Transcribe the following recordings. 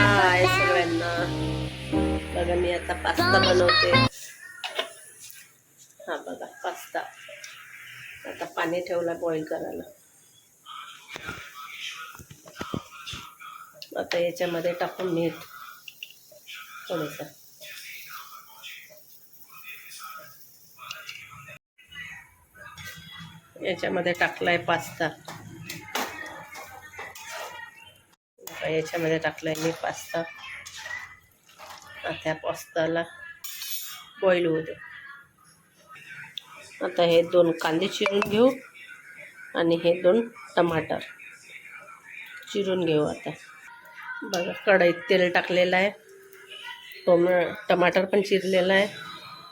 हाय सगळ्यांना. बघा मी आता पास्ता बनवते. हा बघा पास्ता. आता पाणी ठेवला बॉईल करायला. आता याच्यामध्ये टाकून मीठ. थोडंसं. याच्यामध्ये टाकलाय पास्ता. याच्यामध्ये याच्यामध्ये आहे मी पास्ता. आता पास्ताला बॉईल होऊ दे. आता हे दोन कांदे चिरून घेऊ आणि हे दोन टमाटर चिरून घेऊ आता. बघा कढईत तेल टाकलेलं आहे. टोम टमाटर पण चिरलेलं आहे.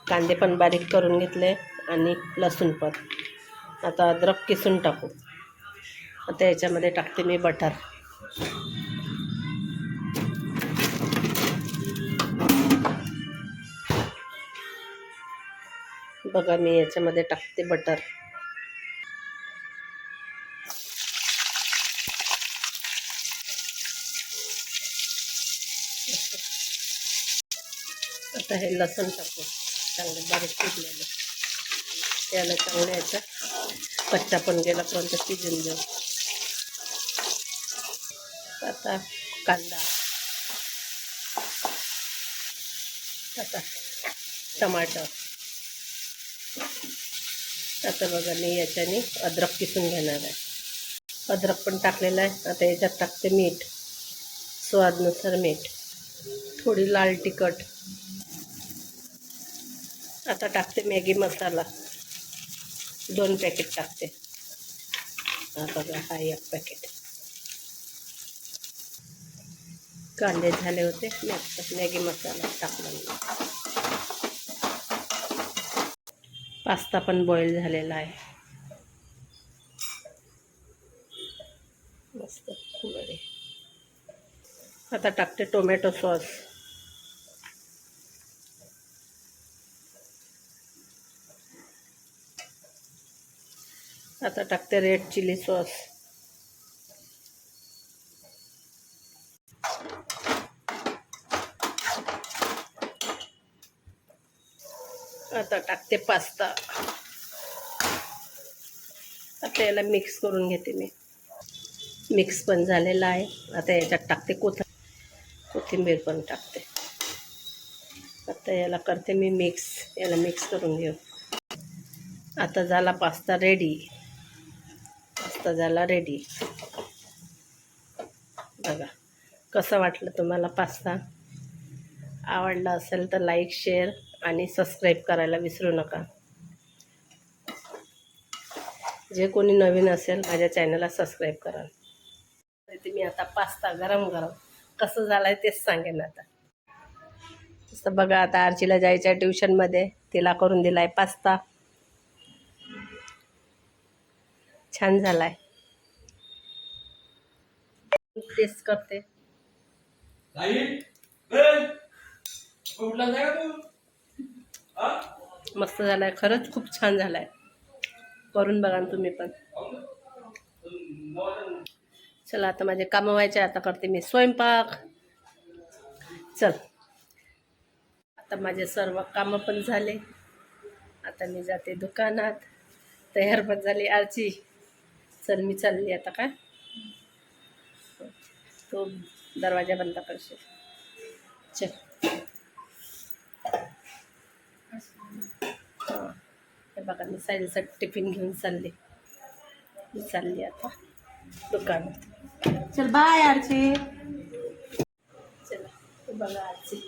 कांदे पण बारीक करून घेतले आणि लसूण पण. आता अद्रक किसून टाकू. आता याच्यामध्ये टाकते मी बटर. बघा मी याच्यामध्ये टाकते बटर आता हे लसूण टाकू. चांगलं बारीक चिरलेलं. त्याला चांगलं याचा कच्चा पण गेला पण तर पिजून देऊ आता कांदा. आता टमाटर. आता बघा मी याच्याने अद्रक किसून घेणार आहे. अद्रक पण टाकलेलं आहे. आता याच्यात टाकते मीठ. स्वादनुसार मीठ. थोडी लाल तिखट. आता टाकते मॅगी मसाला. दोन पॅकेट टाकते. हा बघा हा एक पॅकेट. कांदे झाले होते. मॅग मॅगी मसाला टाकला मी पास्ता पण बॉईल झालेला आहे. मस्त बरे आता टाकते टोमॅटो सॉस आता टाकते रेड चिली सॉस आता टाकते पास्ता. आता याला मिक्स करून घेते मी. मिक्स पण झालेला आहे. आता याच्यात टाकते कोथ कोथिंबीर पण टाकते. आता याला करते मी मिक्स याला मिक्स करून घेऊ. आता झाला पास्ता रेडी पास्ता झाला रेडी बघा कसं वाटलं तुम्हाला पास्ता? आवडला असेल तर लाईक शेअर आणि सबस्क्राईब करायला विसरू नका. जे कोणी नवीन असेल माझ्या चॅनलला सबस्क्राईब करा. ते मी आता पास्ता गरम गरम कसं झालं आहे तेच सांगेन आता. तसं बघा आता आरचीला जायच्या ट्युशनमध्ये तिला करून दिला आहे पास्ता छान झाला आहे टेस्ट करते कुठला जाय तू? मस्त झाला आहे खरंच खूप छान झाला आहे करून बघा ना तुम्ही पण. चला आता माझे कामं व्हायचे आता करते मी स्वयंपाक. चल. आता माझे सर्व कामं पण झाले. आता मी जाते दुकानात. तयार पण झाली आरची चल मी चालली आता काय तो दरवाजा बंद करशील. चल हां हे बघा मी टिफिन घेऊन चालले. मी चालली आता दुकानात. चल बाय आरची चला बघा आरची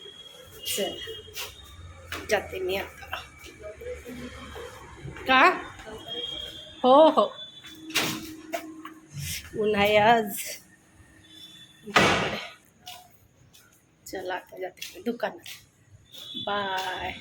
चल जाते मी आता. का? हो हो. आहे आज. चला आता जाते मी दुकानात. बाय